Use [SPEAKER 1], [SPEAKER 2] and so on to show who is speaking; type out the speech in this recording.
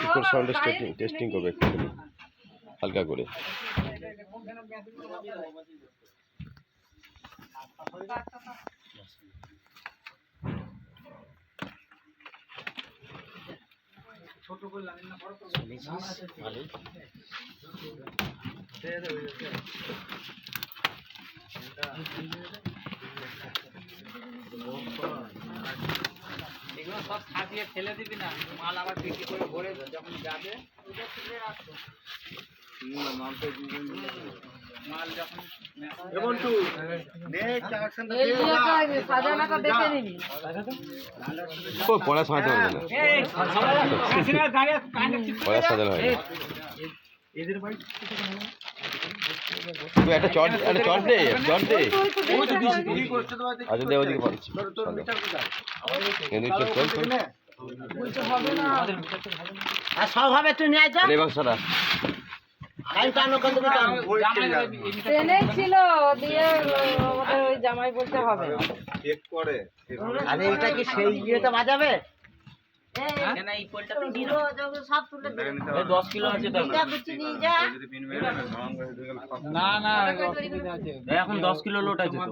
[SPEAKER 1] পিকোর সাউন্ডের testing testing করবে একটুখানি হালকা করে।
[SPEAKER 2] এগুলো সব ছাপিয়ে ফেলে দিবি না মাল আবার বিক্রি করে ভরে যখন যাবে মাল যখন
[SPEAKER 3] সাজানাটা দেখে নিবি
[SPEAKER 1] ও পড়া সাজাতে পারবে না পড়া সাজানো হয় না। তুই একটা চট একটা চট দে চট দে। আচ্ছা দে ওদিকে পাচ্ছি চল চল চল।
[SPEAKER 4] আর সব হবে তুই নিয়ে যা।
[SPEAKER 1] বাক্সটা
[SPEAKER 3] ছিল দিয়ে ওই জামাই বলতে হবে।
[SPEAKER 4] আরে এটা কি সেই ইয়েতে বাজাবে?
[SPEAKER 2] এখন দশ কিলো লোট আছে তো